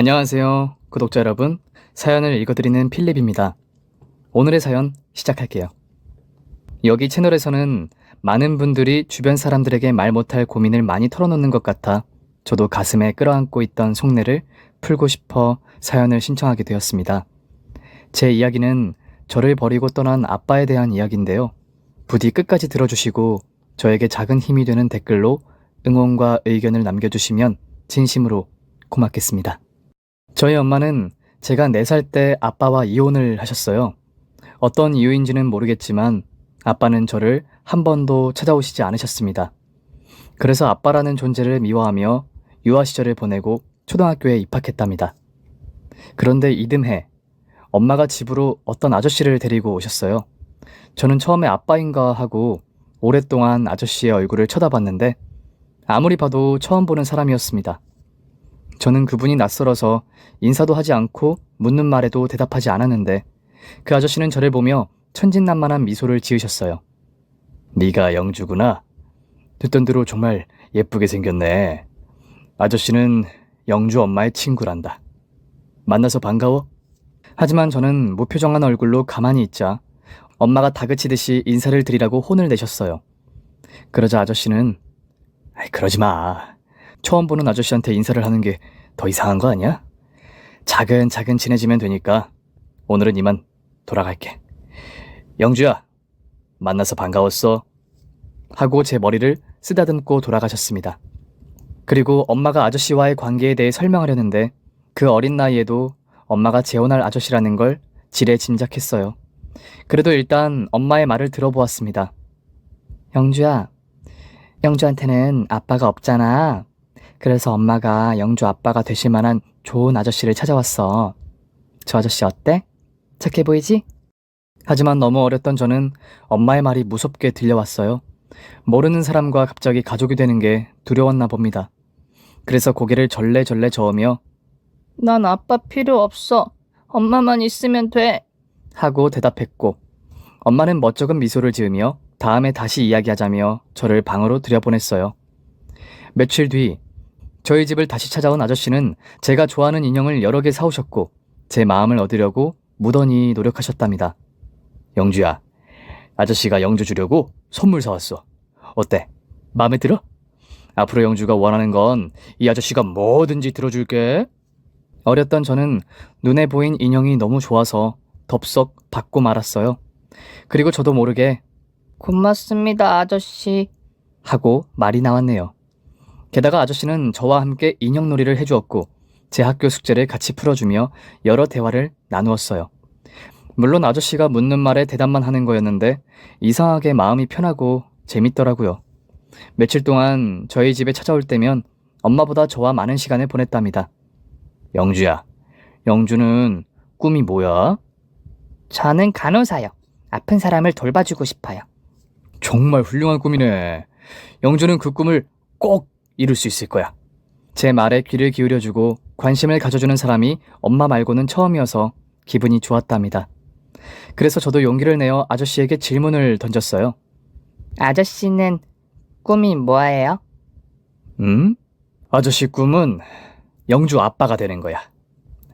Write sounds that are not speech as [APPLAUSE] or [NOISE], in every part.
안녕하세요. 구독자 여러분. 사연을 읽어드리는 필립입니다. 오늘의 사연 시작할게요. 여기 채널에서는 많은 분들이 주변 사람들에게 말 못할 고민을 많이 털어놓는 것 같아 저도 가슴에 끌어안고 있던 속내를 풀고 싶어 사연을 신청하게 되었습니다. 제 이야기는 저를 버리고 떠난 아빠에 대한 이야기인데요. 부디 끝까지 들어주시고 저에게 작은 힘이 되는 댓글로 응원과 의견을 남겨주시면 진심으로 고맙겠습니다. 저희 엄마는 제가 4살 때 아빠와 이혼을 하셨어요. 어떤 이유인지는 모르겠지만 아빠는 저를 한 번도 찾아오시지 않으셨습니다. 그래서 아빠라는 존재를 미워하며 유아 시절을 보내고 초등학교에 입학했답니다. 그런데 이듬해 엄마가 집으로 어떤 아저씨를 데리고 오셨어요. 저는 처음에 아빠인가 하고 오랫동안 아저씨의 얼굴을 쳐다봤는데 아무리 봐도 처음 보는 사람이었습니다. 저는 그분이 낯설어서 인사도 하지 않고 묻는 말에도 대답하지 않았는데 그 아저씨는 저를 보며 천진난만한 미소를 지으셨어요. 네가 영주구나. 듣던 대로 정말 예쁘게 생겼네. 아저씨는 영주 엄마의 친구란다. 만나서 반가워? 하지만 저는 무표정한 얼굴로 가만히 있자 엄마가 다그치듯이 인사를 드리라고 혼을 내셨어요. 그러자 아저씨는 그러지 마. 처음 보는 아저씨한테 인사를 하는 게 더 이상한 거 아니야? 차근차근 친해지면 되니까 오늘은 이만 돌아갈게. 영주야, 만나서 반가웠어. 하고 제 머리를 쓰다듬고 돌아가셨습니다. 그리고 엄마가 아저씨와의 관계에 대해 설명하려는데 그 어린 나이에도 엄마가 재혼할 아저씨라는 걸 지레 짐작했어요. 그래도 일단 엄마의 말을 들어보았습니다. 영주야, 영주한테는 아빠가 없잖아. 그래서 엄마가 영주 아빠가 되실 만한 좋은 아저씨를 찾아왔어. 저 아저씨 어때? 착해 보이지? 하지만 너무 어렸던 저는 엄마의 말이 무섭게 들려왔어요. 모르는 사람과 갑자기 가족이 되는 게 두려웠나 봅니다. 그래서 고개를 절레절레 저으며 난 아빠 필요 없어. 엄마만 있으면 돼. 하고 대답했고 엄마는 멋쩍은 미소를 지으며 다음에 다시 이야기하자며 저를 방으로 들여보냈어요. 며칠 뒤 저희 집을 다시 찾아온 아저씨는 제가 좋아하는 인형을 여러 개 사오셨고 제 마음을 얻으려고 무던히 노력하셨답니다. 영주야, 아저씨가 영주 주려고 선물 사왔어. 어때? 마음에 들어? 앞으로 영주가 원하는 건 이 아저씨가 뭐든지 들어줄게. 어렸던 저는 눈에 보인 인형이 너무 좋아서 덥석 받고 말았어요. 그리고 저도 모르게 고맙습니다, 아저씨. 하고 말이 나왔네요. 게다가 아저씨는 저와 함께 인형놀이를 해주었고 제 학교 숙제를 같이 풀어주며 여러 대화를 나누었어요. 물론 아저씨가 묻는 말에 대답만 하는 거였는데 이상하게 마음이 편하고 재밌더라고요. 며칠 동안 저희 집에 찾아올 때면 엄마보다 저와 많은 시간을 보냈답니다. 영주야, 영주는 꿈이 뭐야? 저는 간호사요. 아픈 사람을 돌봐주고 싶어요. 정말 훌륭한 꿈이네. 영주는 그 꿈을 꼭 이룰 수 있을 거야. 제 말에 귀를 기울여주고 관심을 가져주는 사람이 엄마 말고는 처음이어서 기분이 좋았답니다. 그래서 저도 용기를 내어 아저씨에게 질문을 던졌어요. 아저씨는 꿈이 뭐예요? 음? 아저씨 꿈은 영주 아빠가 되는 거야.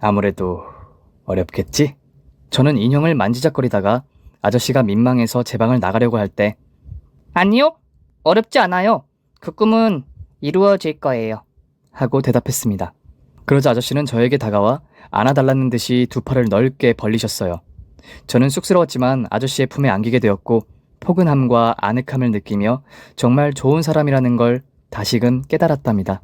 아무래도 어렵겠지? 저는 인형을 만지작거리다가 아저씨가 민망해서 제 방을 나가려고 할 때 아니요. 어렵지 않아요. 그 꿈은 이루어질 거예요. 하고 대답했습니다. 그러자 아저씨는 저에게 다가와 안아달라는 듯이 두 팔을 넓게 벌리셨어요. 저는 쑥스러웠지만 아저씨의 품에 안기게 되었고 포근함과 아늑함을 느끼며 정말 좋은 사람이라는 걸 다시금 깨달았답니다.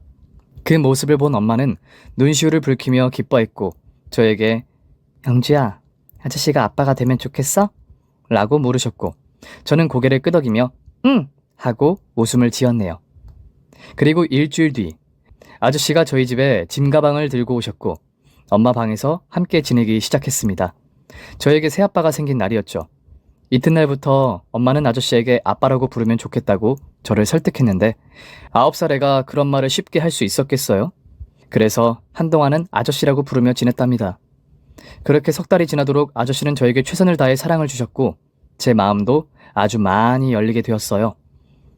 그 모습을 본 엄마는 눈시울을 붉히며 기뻐했고 저에게 영주야, 아저씨가 아빠가 되면 좋겠어? 라고 물으셨고 저는 고개를 끄덕이며 응! 하고 웃음을 지었네요. 그리고 일주일 뒤 아저씨가 저희 집에 짐 가방을 들고 오셨고 엄마 방에서 함께 지내기 시작했습니다. 저에게 새아빠가 생긴 날이었죠. 이튿날부터 엄마는 아저씨에게 아빠라고 부르면 좋겠다고 저를 설득했는데 아홉 살 애가 그런 말을 쉽게 할 수 있었겠어요? 그래서 한동안은 아저씨라고 부르며 지냈답니다. 그렇게 석 달이 지나도록 아저씨는 저에게 최선을 다해 사랑을 주셨고 제 마음도 아주 많이 열리게 되었어요.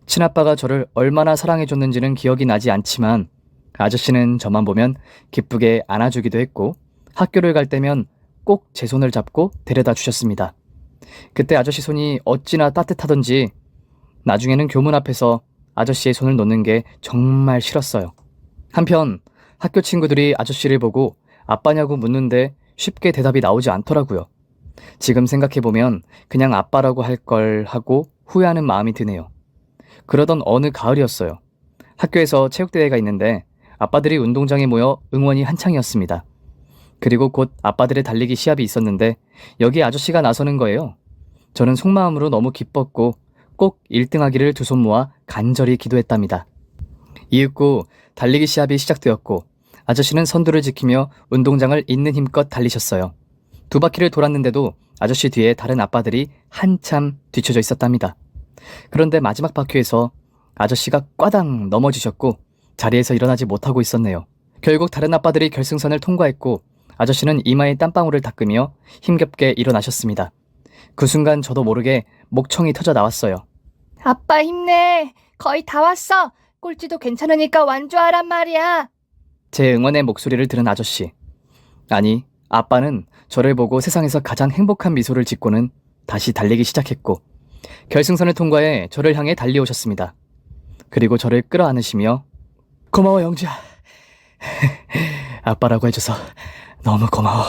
친아빠가 저를 얼마나 사랑해줬는지는 기억이 나지 않지만 아저씨는 저만 보면 기쁘게 안아주기도 했고 학교를 갈 때면 꼭 제 손을 잡고 데려다 주셨습니다. 그때 아저씨 손이 어찌나 따뜻하던지 나중에는 교문 앞에서 아저씨의 손을 놓는 게 정말 싫었어요. 한편 학교 친구들이 아저씨를 보고 아빠냐고 묻는데 쉽게 대답이 나오지 않더라고요. 지금 생각해보면 그냥 아빠라고 할 걸 하고 후회하는 마음이 드네요. 그러던 어느 가을이었어요. 학교에서 체육대회가 있는데 아빠들이 운동장에 모여 응원이 한창이었습니다. 그리고 곧 아빠들의 달리기 시합이 있었는데 여기 아저씨가 나서는 거예요. 저는 속마음으로 너무 기뻤고 꼭 1등 하기를 두 손 모아 간절히 기도했답니다. 이윽고 달리기 시합이 시작되었고 아저씨는 선두를 지키며 운동장을 있는 힘껏 달리셨어요. 두 바퀴를 돌았는데도 아저씨 뒤에 다른 아빠들이 한참 뒤쳐져 있었답니다. 그런데 마지막 바퀴에서 아저씨가 꽈당 넘어지셨고 자리에서 일어나지 못하고 있었네요. 결국 다른 아빠들이 결승선을 통과했고 아저씨는 이마에 땀방울을 닦으며 힘겹게 일어나셨습니다. 그 순간 저도 모르게 목청이 터져 나왔어요. 아빠 힘내. 거의 다 왔어. 꼴찌도 괜찮으니까 완주하란 말이야. 제 응원의 목소리를 들은 아저씨. 아니, 아빠는 저를 보고 세상에서 가장 행복한 미소를 짓고는 다시 달리기 시작했고, 결승선을 통과해 저를 향해 달려오셨습니다. 그리고 저를 끌어안으시며, 고마워, 영주야. [LAUGHS] 아빠라고 해줘서 너무 고마워.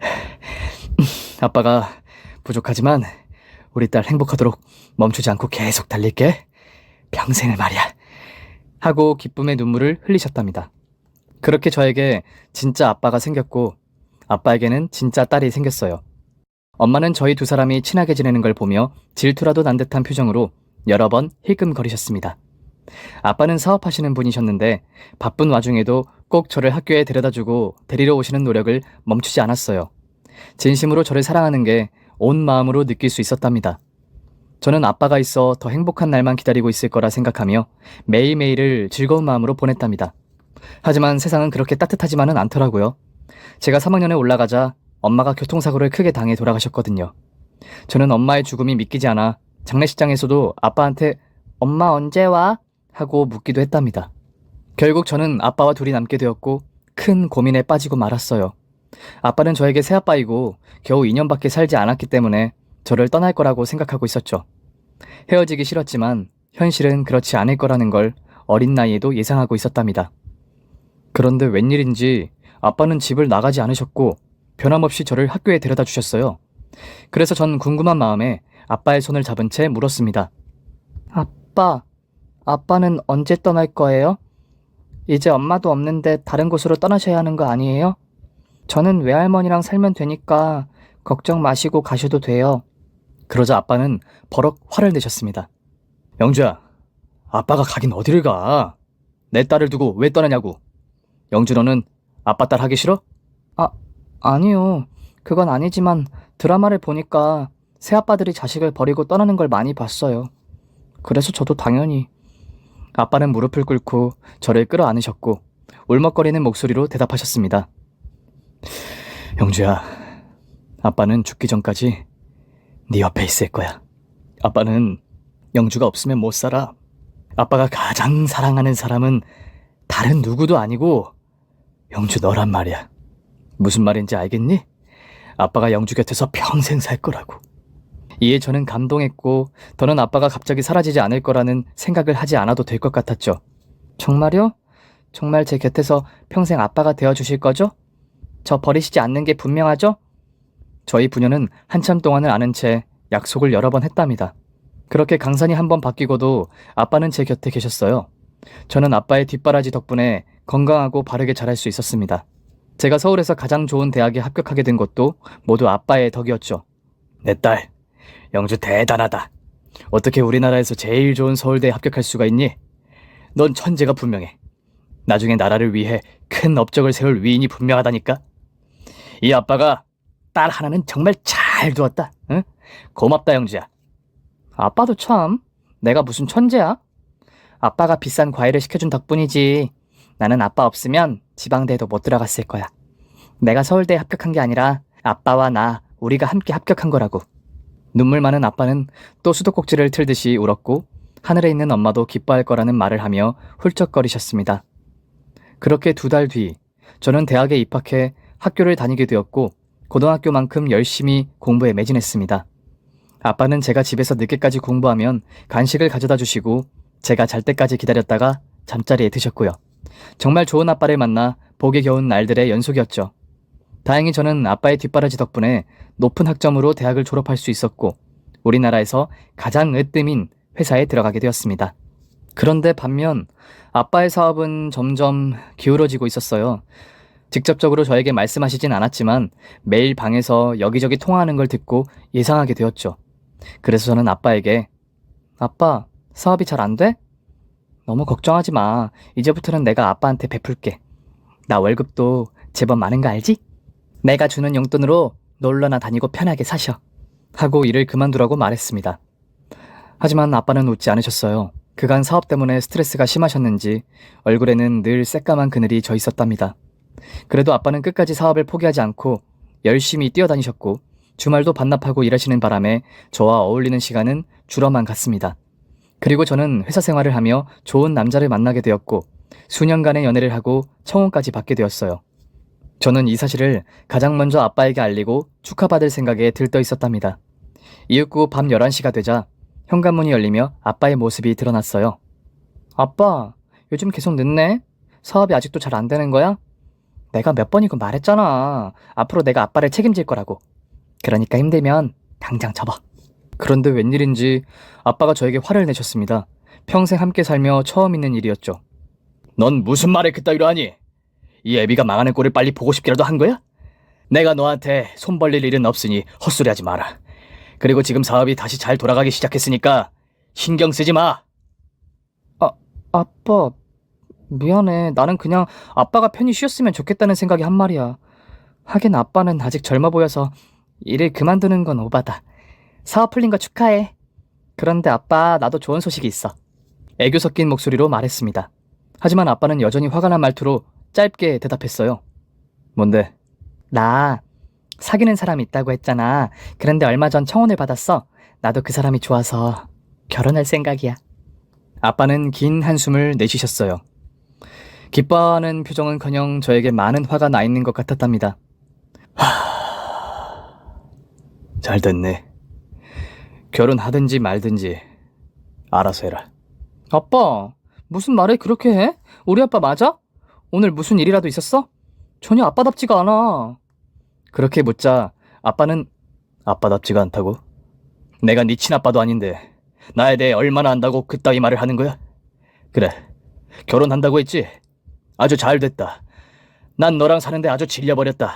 [LAUGHS] 아빠가 부족하지만 우리 딸 행복하도록 멈추지 않고 계속 달릴게. 평생을 말이야. 하고 기쁨의 눈물을 흘리셨답니다. 그렇게 저에게 진짜 아빠가 생겼고 아빠에게는 진짜 딸이 생겼어요. 엄마는 저희 두 사람이 친하게 지내는 걸 보며 질투라도 난 듯한 표정으로 여러 번 힐끔거리셨습니다. 아빠는 사업하시는 분이셨는데 바쁜 와중에도 꼭 저를 학교에 데려다 주고 데리러 오시는 노력을 멈추지 않았어요. 진심으로 저를 사랑하는 게 온 마음으로 느낄 수 있었답니다. 저는 아빠가 있어 더 행복한 날만 기다리고 있을 거라 생각하며 매일매일을 즐거운 마음으로 보냈답니다. 하지만 세상은 그렇게 따뜻하지만은 않더라고요. 제가 3학년에 올라가자 엄마가 교통사고를 크게 당해 돌아가셨거든요. 저는 엄마의 죽음이 믿기지 않아 장례식장에서도 아빠한테 엄마 언제 와? 하고 묻기도 했답니다. 결국 저는 아빠와 둘이 남게 되었고 큰 고민에 빠지고 말았어요. 아빠는 저에게 새아빠이고 겨우 2년밖에 살지 않았기 때문에 저를 떠날 거라고 생각하고 있었죠. 헤어지기 싫었지만 현실은 그렇지 않을 거라는 걸 어린 나이에도 예상하고 있었답니다. 그런데 웬일인지 아빠는 집을 나가지 않으셨고 변함없이 저를 학교에 데려다 주셨어요. 그래서 전 궁금한 마음에 아빠의 손을 잡은 채 물었습니다. 아빠, 아빠는 언제 떠날 거예요? 이제 엄마도 없는데 다른 곳으로 떠나셔야 하는 거 아니에요? 저는 외할머니랑 살면 되니까 걱정 마시고 가셔도 돼요. 그러자 아빠는 버럭 화를 내셨습니다. 영주야, 아빠가 가긴 어디를 가? 내 딸을 두고 왜 떠나냐고. 영주 너는 아빠 딸 하기 싫어? 아, 아니요. 그건 아니지만 드라마를 보니까 새아빠들이 자식을 버리고 떠나는 걸 많이 봤어요. 그래서 저도 당연히. 아빠는 무릎을 꿇고 저를 끌어안으셨고 울먹거리는 목소리로 대답하셨습니다. 영주야, 아빠는 죽기 전까지 네 옆에 있을 거야. 아빠는 영주가 없으면 못 살아. 아빠가 가장 사랑하는 사람은 다른 누구도 아니고 영주 너란 말이야. 무슨 말인지 알겠니? 아빠가 영주 곁에서 평생 살 거라고. 이에 저는 감동했고 더는 아빠가 갑자기 사라지지 않을 거라는 생각을 하지 않아도 될 것 같았죠. 정말요? 정말 제 곁에서 평생 아빠가 되어 주실 거죠? 저 버리시지 않는 게 분명하죠? 저희 부녀는 한참 동안을 아는 채 약속을 여러 번 했답니다. 그렇게 강산이 한 번 바뀌고도 아빠는 제 곁에 계셨어요. 저는 아빠의 뒷바라지 덕분에 건강하고 바르게 자랄 수 있었습니다. 제가 서울에서 가장 좋은 대학에 합격하게 된 것도 모두 아빠의 덕이었죠. 내 딸, 영주 대단하다. 어떻게 우리나라에서 제일 좋은 서울대에 합격할 수가 있니? 넌 천재가 분명해. 나중에 나라를 위해 큰 업적을 세울 위인이 분명하다니까. 이 아빠가 딸 하나는 정말 잘 두었다. 응? 고맙다 영주야. 아빠도 참 내가 무슨 천재야? 아빠가 비싼 과일을 시켜준 덕분이지. 나는 아빠 없으면 지방대도 못 들어갔을 거야. 내가 서울대에 합격한 게 아니라 아빠와 나 우리가 함께 합격한 거라고. 눈물 많은 아빠는 또 수도꼭지를 틀듯이 울었고 하늘에 있는 엄마도 기뻐할 거라는 말을 하며 훌쩍거리셨습니다. 그렇게 두 달 뒤, 저는 대학에 입학해 학교를 다니게 되었고, 고등학교만큼 열심히 공부에 매진했습니다. 아빠는 제가 집에서 늦게까지 공부하면 간식을 가져다 주시고, 제가 잘 때까지 기다렸다가 잠자리에 드셨고요. 정말 좋은 아빠를 만나 복이 겨운 날들의 연속이었죠. 다행히 저는 아빠의 뒷바라지 덕분에 높은 학점으로 대학을 졸업할 수 있었고, 우리나라에서 가장 으뜸인 회사에 들어가게 되었습니다. 그런데 반면 아빠의 사업은 점점 기울어지고 있었어요. 직접적으로 저에게 말씀하시진 않았지만 매일 방에서 여기저기 통화하는 걸 듣고 예상하게 되었죠. 그래서 저는 아빠에게 아빠, 사업이 잘 안 돼? 너무 걱정하지 마. 이제부터는 내가 아빠한테 베풀게. 나 월급도 제법 많은 거 알지? 내가 주는 용돈으로 놀러나 다니고 편하게 사셔. 하고 일을 그만두라고 말했습니다. 하지만 아빠는 웃지 않으셨어요. 그간 사업 때문에 스트레스가 심하셨는지 얼굴에는 늘 새까만 그늘이 져 있었답니다. 그래도 아빠는 끝까지 사업을 포기하지 않고 열심히 뛰어다니셨고 주말도 반납하고 일하시는 바람에 저와 어울리는 시간은 줄어만 갔습니다. 그리고 저는 회사 생활을 하며 좋은 남자를 만나게 되었고 수년간의 연애를 하고 청혼까지 받게 되었어요. 저는 이 사실을 가장 먼저 아빠에게 알리고 축하받을 생각에 들떠 있었답니다. 이윽고 밤 11시가 되자 현관문이 열리며 아빠의 모습이 드러났어요. 아빠, 요즘 계속 늦네? 사업이 아직도 잘 안 되는 거야? 내가 몇 번이고 말했잖아. 앞으로 내가 아빠를 책임질 거라고. 그러니까 힘들면 당장 접어. 그런데 웬일인지 아빠가 저에게 화를 내셨습니다. 평생 함께 살며 처음 있는 일이었죠. 넌 무슨 말을 그따위로 하니? 이 애비가 망하는 꼴을 빨리 보고 싶기라도 한 거야? 내가 너한테 손 벌릴 일은 없으니 헛소리하지 마라. 그리고 지금 사업이 다시 잘 돌아가기 시작했으니까 신경 쓰지 마. 아, 아빠 미안해. 나는 그냥 아빠가 편히 쉬었으면 좋겠다는 생각이 한 말이야. 하긴 아빠는 아직 젊어 보여서 일을 그만두는 건 오바다. 사업 풀린 거 축하해. 그런데 아빠 나도 좋은 소식이 있어. 애교 섞인 목소리로 말했습니다. 하지만 아빠는 여전히 화가 난 말투로 짧게 대답했어요. 뭔데? 나 사귀는 사람이 있다고 했잖아. 그런데 얼마 전 청혼을 받았어. 나도 그 사람이 좋아서 결혼할 생각이야. 아빠는 긴 한숨을 내쉬셨어요. 기뻐하는 표정은커녕 저에게 많은 화가 나 있는 것 같았답니다. 하... 잘 됐네. 결혼하든지 말든지 알아서 해라. 아빠, 무슨 말을 그렇게 해? 우리 아빠 맞아? 오늘 무슨 일이라도 있었어? 전혀 아빠답지가 않아. 그렇게 묻자 아빠는 아빠답지가 않다고? 내가 네 친아빠도 아닌데 나에 대해 얼마나 안다고 그따위 말을 하는 거야? 그래, 결혼한다고 했지? 아주 잘 됐다. 난 너랑 사는데 아주 질려버렸다.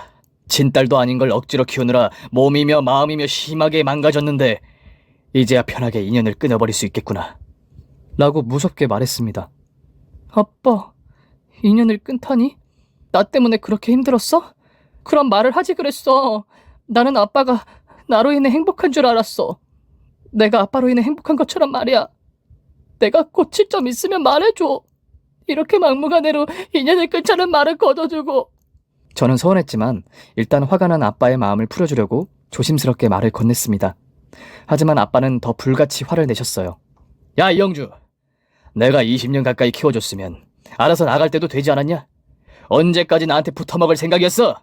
친딸도 아닌 걸 억지로 키우느라 몸이며 마음이며 심하게 망가졌는데 이제야 편하게 인연을 끊어버릴 수 있겠구나. 라고 무섭게 말했습니다. 아빠, 인연을 끊다니? 나 때문에 그렇게 힘들었어? 그런 말을 하지 그랬어. 나는 아빠가 나로 인해 행복한 줄 알았어. 내가 아빠로 인해 행복한 것처럼 말이야. 내가 고칠 점 있으면 말해줘. 이렇게 막무가내로 인연을 끊자는 말을 거둬주고. 저는 서운했지만 일단 화가 난 아빠의 마음을 풀어주려고 조심스럽게 말을 건넸습니다. 하지만 아빠는 더 불같이 화를 내셨어요. 야, 이영주. 내가 20년 가까이 키워줬으면 알아서 나갈 때도 되지 않았냐? 언제까지 나한테 붙어먹을 생각이었어?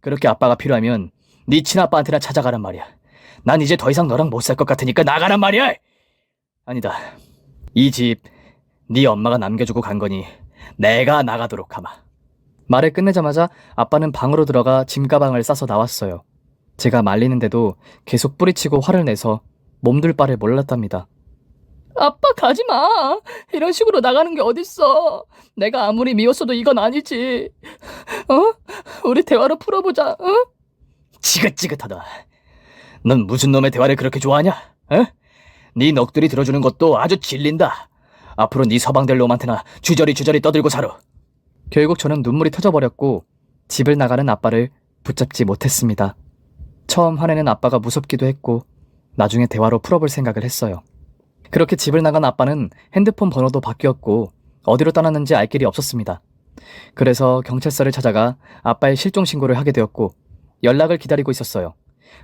그렇게 아빠가 필요하면 네 친아빠한테나 찾아가란 말이야. 난 이제 더 이상 너랑 못 살 것 같으니까 나가란 말이야. 아니다. 이 집 네 엄마가 남겨주고 간 거니 내가 나가도록 하마. 말을 끝내자마자 아빠는 방으로 들어가 짐가방을 싸서 나왔어요. 제가 말리는데도 계속 뿌리치고 화를 내서 몸둘 바를 몰랐답니다. 아빠 가지 마. 이런 식으로 나가는 게 어딨어. 내가 아무리 미웠어도 이건 아니지. 어? 우리 대화로 풀어보자. 어? 지긋지긋하다. 넌 무슨 놈의 대화를 그렇게 좋아하냐? 어? 네 넋들이 들어주는 것도 아주 질린다. 앞으로 네 서방될 놈한테나 주저리 주저리 떠들고 살아. 결국 저는 눈물이 터져버렸고 집을 나가는 아빠를 붙잡지 못했습니다. 처음 화내는 아빠가 무섭기도 했고 나중에 대화로 풀어볼 생각을 했어요. 그렇게 집을 나간 아빠는 핸드폰 번호도 바뀌었고 어디로 떠났는지 알 길이 없었습니다. 그래서 경찰서를 찾아가 아빠의 실종 신고를 하게 되었고 연락을 기다리고 있었어요.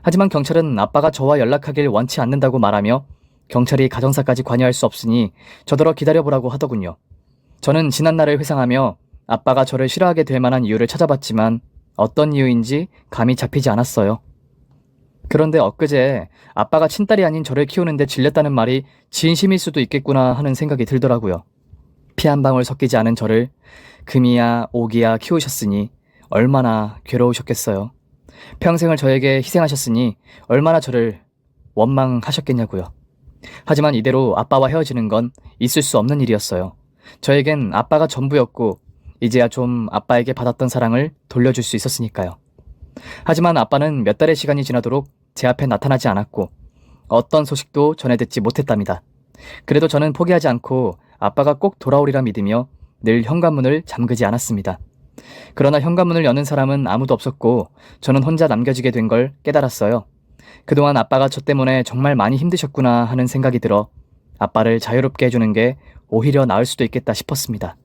하지만 경찰은 아빠가 저와 연락하길 원치 않는다고 말하며 경찰이 가정사까지 관여할 수 없으니 저더러 기다려보라고 하더군요. 저는 지난 날을 회상하며 아빠가 저를 싫어하게 될 만한 이유를 찾아봤지만 어떤 이유인지 감이 잡히지 않았어요. 그런데 엊그제 아빠가 친딸이 아닌 저를 키우는데 질렸다는 말이 진심일 수도 있겠구나 하는 생각이 들더라고요. 피 한 방울 섞이지 않은 저를 금이야 오기야 키우셨으니 얼마나 괴로우셨겠어요. 평생을 저에게 희생하셨으니 얼마나 저를 원망하셨겠냐고요. 하지만 이대로 아빠와 헤어지는 건 있을 수 없는 일이었어요. 저에겐 아빠가 전부였고 이제야 좀 아빠에게 받았던 사랑을 돌려줄 수 있었으니까요. 하지만 아빠는 몇 달의 시간이 지나도록 제 앞에 나타나지 않았고 어떤 소식도 전해 듣지 못했답니다. 그래도 저는 포기하지 않고 아빠가 꼭 돌아오리라 믿으며 늘 현관문을 잠그지 않았습니다. 그러나 현관문을 여는 사람은 아무도 없었고 저는 혼자 남겨지게 된 걸 깨달았어요. 그동안 아빠가 저 때문에 정말 많이 힘드셨구나 하는 생각이 들어 아빠를 자유롭게 해주는 게 오히려 나을 수도 있겠다 싶었습니다.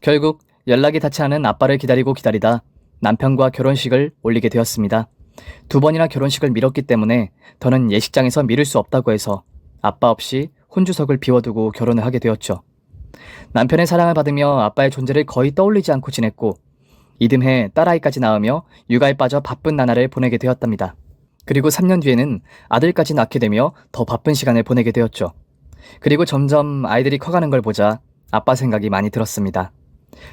결국 연락이 닿지 않은 아빠를 기다리고 기다리다 남편과 결혼식을 올리게 되었습니다. 두 번이나 결혼식을 미뤘기 때문에 더는 예식장에서 미룰 수 없다고 해서 아빠 없이 혼주석을 비워두고 결혼을 하게 되었죠. 남편의 사랑을 받으며 아빠의 존재를 거의 떠올리지 않고 지냈고 이듬해 딸아이까지 낳으며 육아에 빠져 바쁜 나날을 보내게 되었답니다. 그리고 3년 뒤에는 아들까지 낳게 되며 더 바쁜 시간을 보내게 되었죠. 그리고 점점 아이들이 커가는 걸 보자 아빠 생각이 많이 들었습니다.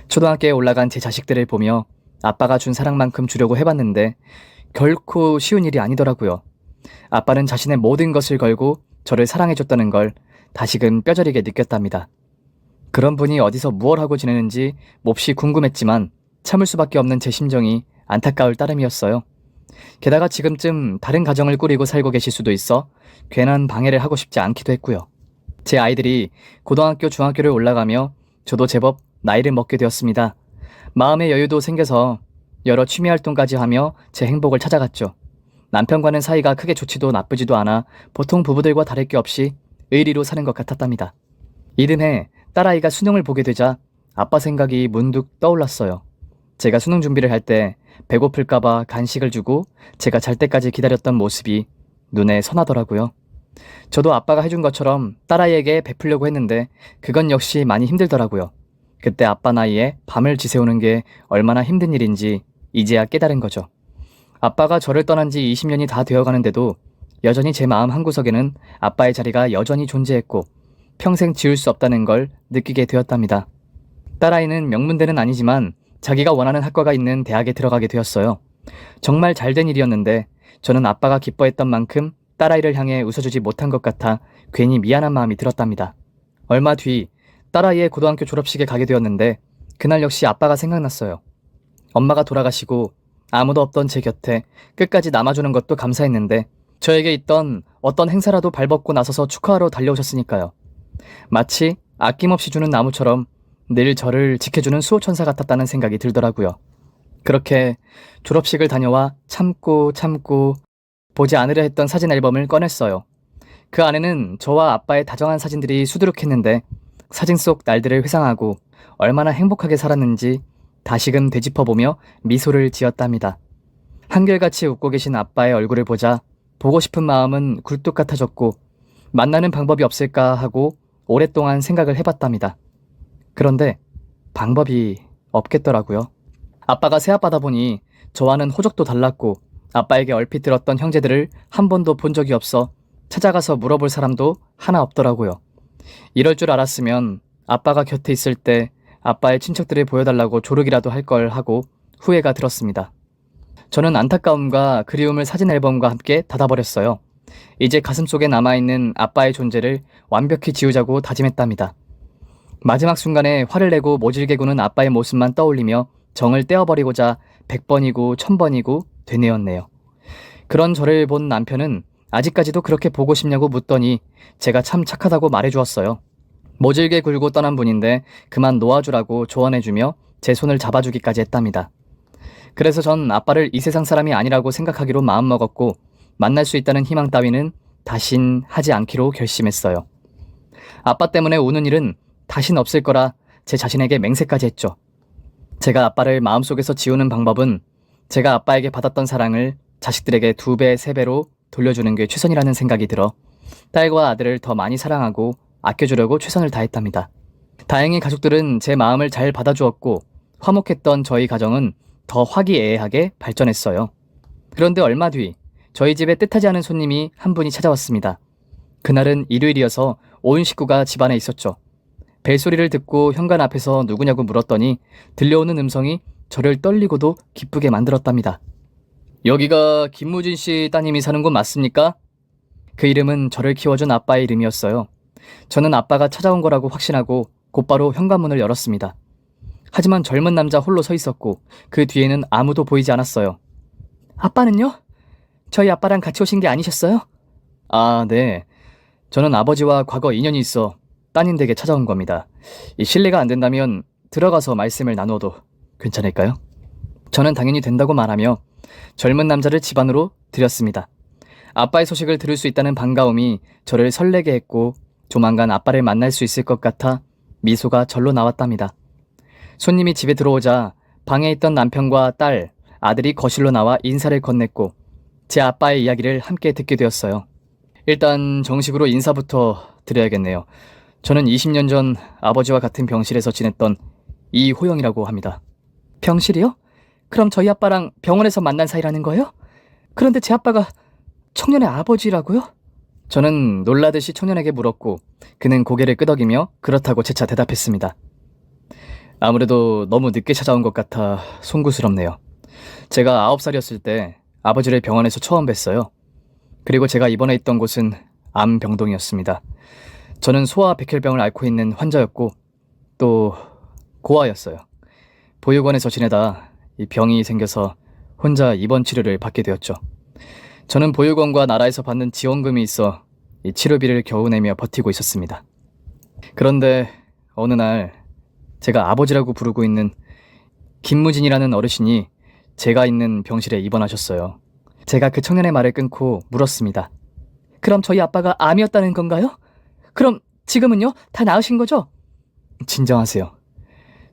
초등학교에 올라간 제 자식들을 보며 아빠가 준 사랑만큼 주려고 해봤는데 결코 쉬운 일이 아니더라고요. 아빠는 자신의 모든 것을 걸고 저를 사랑해줬다는 걸 다시금 뼈저리게 느꼈답니다. 그런 분이 어디서 무얼 하고 지내는지 몹시 궁금했지만 참을 수밖에 없는 제 심정이 안타까울 따름이었어요. 게다가 지금쯤 다른 가정을 꾸리고 살고 계실 수도 있어 괜한 방해를 하고 싶지 않기도 했고요. 제 아이들이 고등학교, 중학교를 올라가며 저도 제법 나이를 먹게 되었습니다. 마음의 여유도 생겨서 여러 취미 활동까지 하며 제 행복을 찾아갔죠. 남편과는 사이가 크게 좋지도 나쁘지도 않아 보통 부부들과 다를 게 없이 의리로 사는 것 같았답니다. 이듬해 딸아이가 수능을 보게 되자 아빠 생각이 문득 떠올랐어요. 제가 수능 준비를 할 때 배고플까봐 간식을 주고 제가 잘 때까지 기다렸던 모습이 눈에 선하더라고요. 저도 아빠가 해준 것처럼 딸아이에게 베풀려고 했는데 그건 역시 많이 힘들더라고요. 그때 아빠 나이에 밤을 지새우는 게 얼마나 힘든 일인지 이제야 깨달은 거죠. 아빠가 저를 떠난 지 20년이 다 되어 가는데도 여전히 제 마음 한구석에는 아빠의 자리가 여전히 존재했고 평생 지울 수 없다는 걸 느끼게 되었답니다. 딸아이는 명문대는 아니지만 자기가 원하는 학과가 있는 대학에 들어가게 되었어요. 정말 잘된 일이었는데 저는 아빠가 기뻐했던 만큼 딸아이를 향해 웃어주지 못한 것 같아 괜히 미안한 마음이 들었답니다. 얼마 뒤 딸아이의 고등학교 졸업식에 가게 되었는데 그날 역시 아빠가 생각났어요. 엄마가 돌아가시고 아무도 없던 제 곁에 끝까지 남아주는 것도 감사했는데 저에게 있던 어떤 행사라도 발벗고 나서서 축하하러 달려오셨으니까요. 마치 아낌없이 주는 나무처럼 늘 저를 지켜주는 수호천사 같았다는 생각이 들더라고요. 그렇게 졸업식을 다녀와 참고 참고 보지 않으려 했던 사진 앨범을 꺼냈어요. 그 안에는 저와 아빠의 다정한 사진들이 수두룩했는데 사진 속 날들을 회상하고 얼마나 행복하게 살았는지 다시금 되짚어보며 미소를 지었답니다. 한결같이 웃고 계신 아빠의 얼굴을 보자 보고 싶은 마음은 굴뚝 같아졌고 만나는 방법이 없을까 하고 오랫동안 생각을 해봤답니다. 그런데 방법이 없겠더라고요. 아빠가 새아빠다 보니 저와는 호적도 달랐고 아빠에게 얼핏 들었던 형제들을 한 번도 본 적이 없어 찾아가서 물어볼 사람도 하나 없더라고요. 이럴 줄 알았으면 아빠가 곁에 있을 때 아빠의 친척들을 보여달라고 조르기라도 할 걸 하고 후회가 들었습니다. 저는 안타까움과 그리움을 사진 앨범과 함께 닫아버렸어요. 이제 가슴속에 남아있는 아빠의 존재를 완벽히 지우자고 다짐했답니다. 마지막 순간에 화를 내고 모질게 구는 아빠의 모습만 떠올리며 정을 떼어버리고자 100번이고 1000번이고 되뇌었네요. 그런 저를 본 남편은 아직까지도 그렇게 보고 싶냐고 묻더니 제가 참 착하다고 말해주었어요. 모질게 굴고 떠난 분인데 그만 놓아주라고 조언해주며 제 손을 잡아주기까지 했답니다. 그래서 전 아빠를 이 세상 사람이 아니라고 생각하기로 마음먹었고 만날 수 있다는 희망 따위는 다신 하지 않기로 결심했어요. 아빠 때문에 우는 일은 다신 없을 거라 제 자신에게 맹세까지 했죠. 제가 아빠를 마음속에서 지우는 방법은 제가 아빠에게 받았던 사랑을 자식들에게 두 배, 세 배로 돌려주는 게 최선이라는 생각이 들어 딸과 아들을 더 많이 사랑하고 아껴주려고 최선을 다했답니다. 다행히 가족들은 제 마음을 잘 받아주었고 화목했던 저희 가정은 더 화기애애하게 발전했어요. 그런데 얼마 뒤 저희 집에 뜻하지 않은 손님이 한 분이 찾아왔습니다. 그날은 일요일이어서 온 식구가 집안에 있었죠. 벨소리를 듣고 현관 앞에서 누구냐고 물었더니 들려오는 음성이 저를 떨리고도 기쁘게 만들었답니다. 여기가 김무진 씨 따님이 사는 곳 맞습니까? 그 이름은 저를 키워준 아빠의 이름이었어요. 저는 아빠가 찾아온 거라고 확신하고 곧바로 현관문을 열었습니다. 하지만 젊은 남자 홀로 서 있었고 그 뒤에는 아무도 보이지 않았어요. 아빠는요? 저희 아빠랑 같이 오신 게 아니셨어요? 아, 네. 저는 아버지와 과거 인연이 있어 따님 댁에 찾아온 겁니다. 이 실례가 안 된다면 들어가서 말씀을 나누어도 괜찮을까요? 저는 당연히 된다고 말하며 젊은 남자를 집 안으로 들였습니다. 아빠의 소식을 들을 수 있다는 반가움이 저를 설레게 했고 조만간 아빠를 만날 수 있을 것 같아 미소가 절로 나왔답니다. 손님이 집에 들어오자 방에 있던 남편과 딸, 아들이 거실로 나와 인사를 건넸고 제 아빠의 이야기를 함께 듣게 되었어요. 일단 정식으로 인사부터 드려야겠네요. 저는 20년 전 아버지와 같은 병실에서 지냈던 이호영이라고 합니다. 병실이요? 그럼 저희 아빠랑 병원에서 만난 사이라는 거예요? 그런데 제 아빠가 청년의 아버지라고요? 저는 놀라듯이 청년에게 물었고 그는 고개를 끄덕이며 그렇다고 재차 대답했습니다. 아무래도 너무 늦게 찾아온 것 같아 송구스럽네요. 제가 아홉 살이었을 때 아버지를 병원에서 처음 뵀어요. 그리고 제가 입원해 있던 곳은 암병동이었습니다. 저는 소아 백혈병을 앓고 있는 환자였고 또 고아였어요. 보육원에서 지내다 이 병이 생겨서 혼자 입원 치료를 받게 되었죠. 저는 보육원과 나라에서 받는 지원금이 있어 이 치료비를 겨우 내며 버티고 있었습니다. 그런데 어느 날 제가 아버지라고 부르고 있는 김무진이라는 어르신이 제가 있는 병실에 입원하셨어요. 제가 그 청년의 말을 끊고 물었습니다. 그럼 저희 아빠가 암이었다는 건가요? 그럼 지금은요? 다 나으신 거죠? 진정하세요.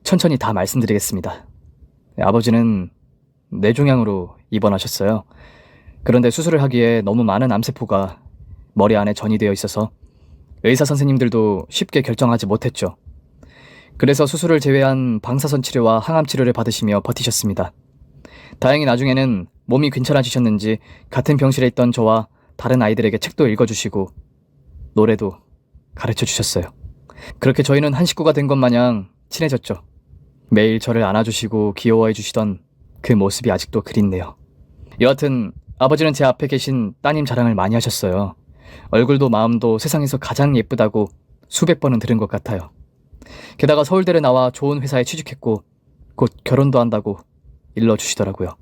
천천히 다 말씀드리겠습니다. 네, 아버지는 뇌종양으로 입원하셨어요. 그런데 수술을 하기에 너무 많은 암세포가 머리 안에 전이되어 있어서 의사 선생님들도 쉽게 결정하지 못했죠. 그래서 수술을 제외한 방사선 치료와 항암 치료를 받으시며 버티셨습니다. 다행히 나중에는 몸이 괜찮아지셨는지 같은 병실에 있던 저와 다른 아이들에게 책도 읽어주시고 노래도 가르쳐 주셨어요. 그렇게 저희는 한 식구가 된 것 마냥 친해졌죠. 매일 저를 안아주시고 귀여워해 주시던 그 모습이 아직도 그립네요. 여하튼 아버지는 제 앞에 계신 따님 자랑을 많이 하셨어요. 얼굴도 마음도 세상에서 가장 예쁘다고 수백 번은 들은 것 같아요. 게다가 서울대를 나와 좋은 회사에 취직했고 곧 결혼도 한다고 일러주시더라고요.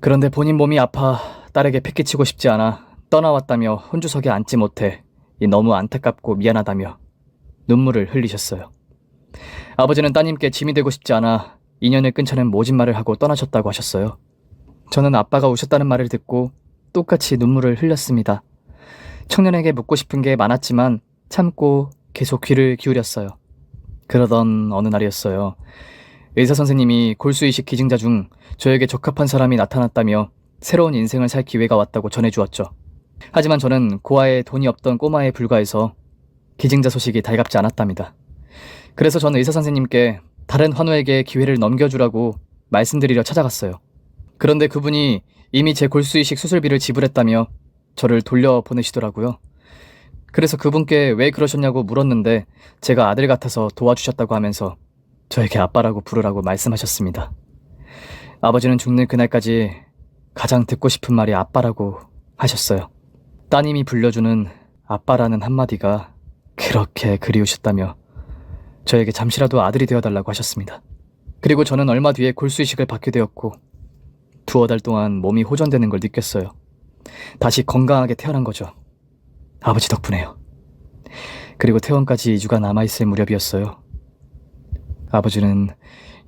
그런데 본인 몸이 아파 딸에게 패기치고 싶지 않아 떠나왔다며 혼주석에 앉지 못해 이 너무 안타깝고 미안하다며 눈물을 흘리셨어요. 아버지는 따님께 짐이 되고 싶지 않아 인연을 끊자는 모진 말을 하고 떠나셨다고 하셨어요. 저는 아빠가 오셨다는 말을 듣고 똑같이 눈물을 흘렸습니다. 청년에게 묻고 싶은 게 많았지만 참고 계속 귀를 기울였어요. 그러던 어느 날이었어요. 의사 선생님이 골수이식 기증자 중 저에게 적합한 사람이 나타났다며 새로운 인생을 살 기회가 왔다고 전해주었죠. 하지만 저는 고아에 돈이 없던 꼬마에 불과해서 기증자 소식이 달갑지 않았답니다. 그래서 저는 의사 선생님께 다른 환우에게 기회를 넘겨주라고 말씀드리려 찾아갔어요. 그런데 그분이 이미 제 골수이식 수술비를 지불했다며 저를 돌려보내시더라고요. 그래서 그분께 왜 그러셨냐고 물었는데 제가 아들 같아서 도와주셨다고 하면서 저에게 아빠라고 부르라고 말씀하셨습니다. 아버지는 죽는 그날까지 가장 듣고 싶은 말이 아빠라고 하셨어요. 따님이 불려주는 아빠라는 한마디가 그렇게 그리우셨다며 저에게 잠시라도 아들이 되어달라고 하셨습니다. 그리고 저는 얼마 뒤에 골수이식을 받게 되었고 두어 달 동안 몸이 호전되는 걸 느꼈어요. 다시 건강하게 태어난 거죠. 아버지 덕분에요. 그리고 퇴원까지 2주가 남아있을 무렵이었어요. 아버지는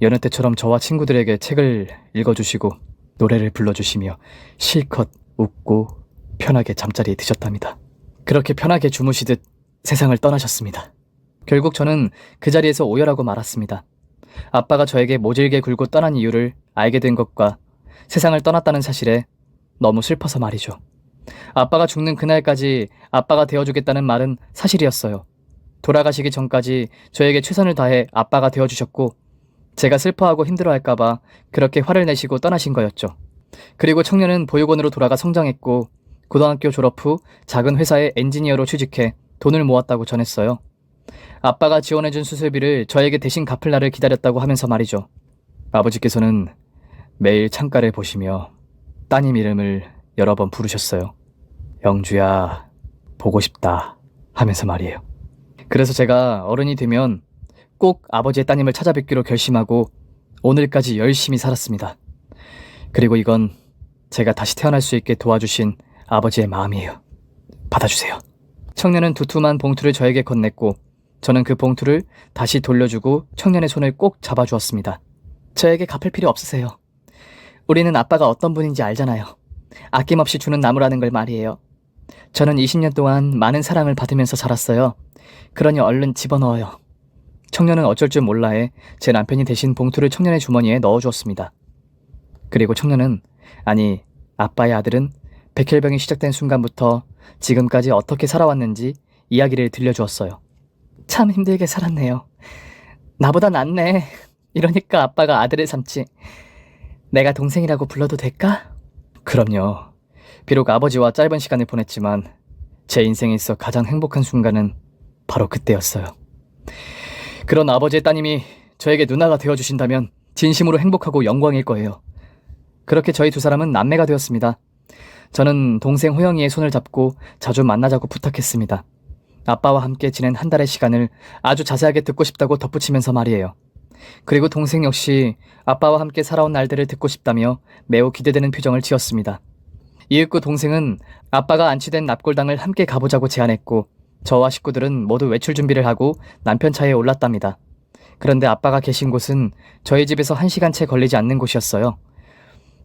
여느 때처럼 저와 친구들에게 책을 읽어주시고 노래를 불러주시며 실컷 웃고 편하게 잠자리에 드셨답니다. 그렇게 편하게 주무시듯 세상을 떠나셨습니다. 결국 저는 그 자리에서 오열하고 말았습니다. 아빠가 저에게 모질게 굴고 떠난 이유를 알게 된 것과 세상을 떠났다는 사실에 너무 슬퍼서 말이죠. 아빠가 죽는 그날까지 아빠가 되어주겠다는 말은 사실이었어요. 돌아가시기 전까지 저에게 최선을 다해 아빠가 되어주셨고, 제가 슬퍼하고 힘들어할까봐 그렇게 화를 내시고 떠나신 거였죠. 그리고 청년은 보육원으로 돌아가 성장했고 고등학교 졸업 후 작은 회사의 엔지니어로 취직해 돈을 모았다고 전했어요. 아빠가 지원해준 수술비를 저에게 대신 갚을 날을 기다렸다고 하면서 말이죠. 아버지께서는 매일 창가를 보시며 따님 이름을 여러 번 부르셨어요. 영주야, 보고 싶다 하면서 말이에요. 그래서 제가 어른이 되면 꼭 아버지의 따님을 찾아뵙기로 결심하고 오늘까지 열심히 살았습니다. 그리고 이건 제가 다시 태어날 수 있게 도와주신 아버지의 마음이에요. 받아주세요. 청년은 두툼한 봉투를 저에게 건넸고 저는 그 봉투를 다시 돌려주고 청년의 손을 꼭 잡아주었습니다. 저에게 갚을 필요 없으세요. 우리는 아빠가 어떤 분인지 알잖아요. 아낌없이 주는 나무라는 걸 말이에요. 저는 20년 동안 많은 사랑을 받으면서 자랐어요. 그러니 얼른 집어넣어요. 청년은 어쩔 줄 몰라해 제 남편이 대신 봉투를 청년의 주머니에 넣어주었습니다. 그리고 청년은 아니 아빠의 아들은 백혈병이 시작된 순간부터 지금까지 어떻게 살아왔는지 이야기를 들려주었어요. 참 힘들게 살았네요. 나보다 낫네. 이러니까 아빠가 아들을 삼지. 내가 동생이라고 불러도 될까? 그럼요. 비록 아버지와 짧은 시간을 보냈지만 제 인생에 있어 가장 행복한 순간은 바로 그때였어요. 그런 아버지의 따님이 저에게 누나가 되어주신다면 진심으로 행복하고 영광일 거예요. 그렇게 저희 두 사람은 남매가 되었습니다. 저는 동생 호영이의 손을 잡고 자주 만나자고 부탁했습니다. 아빠와 함께 지낸 한 달의 시간을 아주 자세하게 듣고 싶다고 덧붙이면서 말이에요. 그리고 동생 역시 아빠와 함께 살아온 날들을 듣고 싶다며 매우 기대되는 표정을 지었습니다. 이윽고 동생은 아빠가 안치된 납골당을 함께 가보자고 제안했고 저와 식구들은 모두 외출 준비를 하고 남편 차에 올랐답니다. 그런데 아빠가 계신 곳은 저희 집에서 한 시간 채 걸리지 않는 곳이었어요.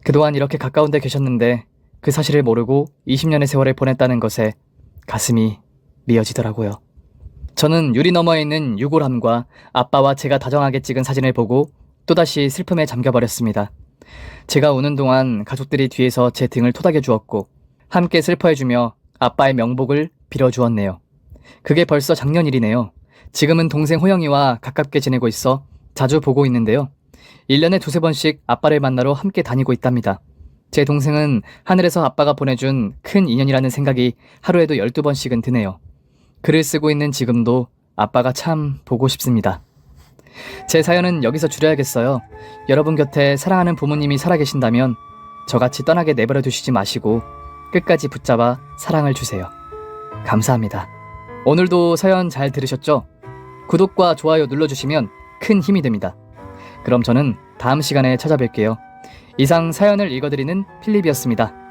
그동안 이렇게 가까운 데 계셨는데 그 사실을 모르고 20년의 세월을 보냈다는 것에 가슴이 미어지더라고요. 저는 유리 너머에 있는 유골함과 아빠와 제가 다정하게 찍은 사진을 보고 또다시 슬픔에 잠겨버렸습니다. 제가 우는 동안 가족들이 뒤에서 제 등을 토닥여 주었고 함께 슬퍼해주며 아빠의 명복을 빌어주었네요. 그게 벌써 작년 일이네요. 지금은 동생 호영이와 가깝게 지내고 있어 자주 보고 있는데요. 1년에 두세 번씩 아빠를 만나러 함께 다니고 있답니다. 제 동생은 하늘에서 아빠가 보내준 큰 인연이라는 생각이 하루에도 12번씩은 드네요. 글을 쓰고 있는 지금도 아빠가 참 보고 싶습니다. 제 사연은 여기서 줄여야겠어요. 여러분 곁에 사랑하는 부모님이 살아계신다면 저같이 떠나게 내버려 두시지 마시고 끝까지 붙잡아 사랑을 주세요. 감사합니다. 오늘도 사연 잘 들으셨죠? 구독과 좋아요 눌러주시면 큰 힘이 됩니다. 그럼 저는 다음 시간에 찾아뵐게요. 이상 사연을 읽어드리는 필립이었습니다.